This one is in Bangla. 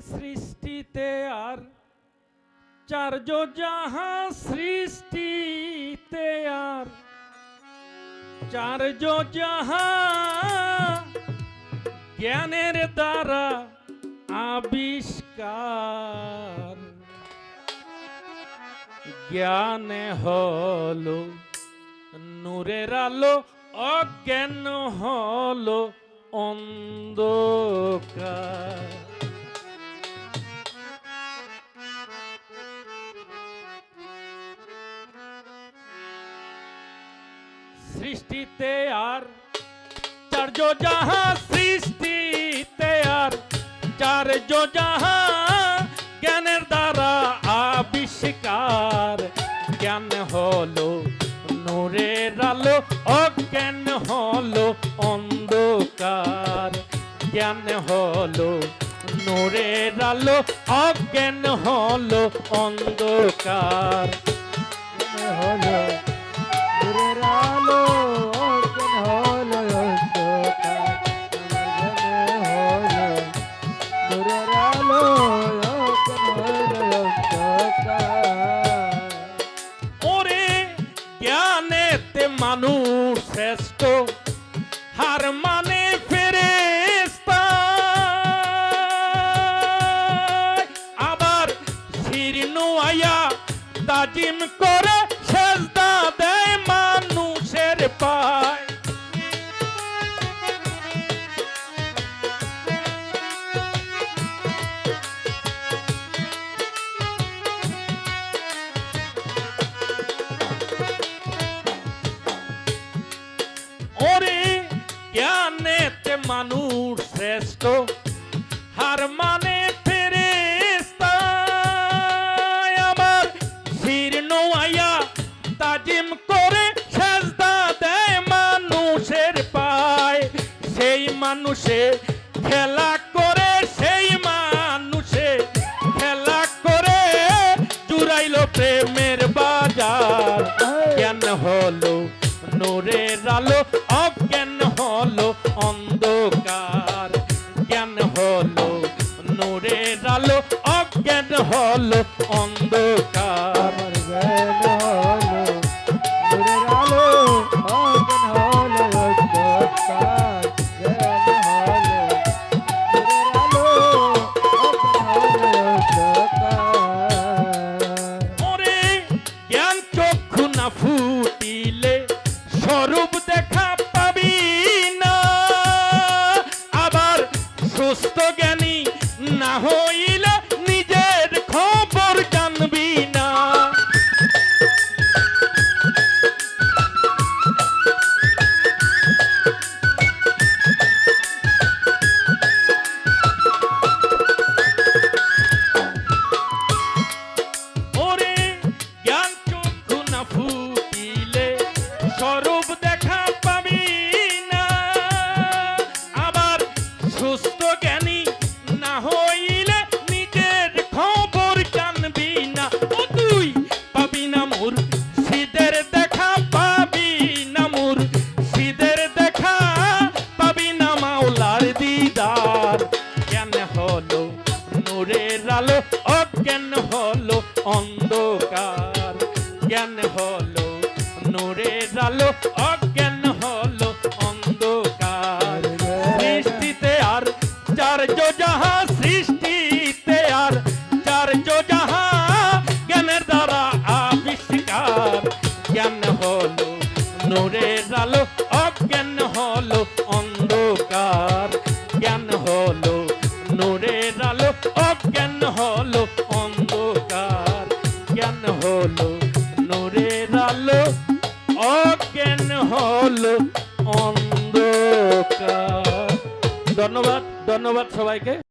সৃষ্টিতে আর চার্য যাহা সৃষ্টিতে আর চার্য যাহা জ্ঞানের দ্বারা আবিষ্কার। জ্ঞানে হলো নূরের আলো, অজ্ঞান হলো অন্ধকার। সৃষ্টিতে আর চার্য যাহা সৃষ্টিতে আর চার্য যাহা জ্ঞানের দ্বারা আবিষ্কার। জ্ঞান হলো নূরের আলো, অজ্ঞান হলো অন্ধকার। জ্ঞান হলো নূরের আলো, অজ্ঞান হলো অন্ধকার। হলো শ্রেষ্ঠ হার মানে ফেরেস্তা আবার শীর্ণ আয়া তাজিম করে সেজদা দেয় মানুষের পায় শ্রেষ্ঠ হার মানে ফেরেস্তা আমার শীর্ণ আয়া তাজিম করে সেজদা দেয় মানুষের পায়। সেই মানুষে খেলা করে সেই মানুষে খেলা করে। জুড়াইল প্রেমের বাজার। জ্ঞান হলো নূরের আলো চক্ষু না ফুটিলে স্বরূপ দেখা পাবি না। আবার সুস্থ জ্ঞানী হলো অন্ধকার জ্ঞান হলো নূরের আলো আলো অজ্ঞান হল অন্ধকার। ধন্যবাদ ধন্যবাদ সবাইকে।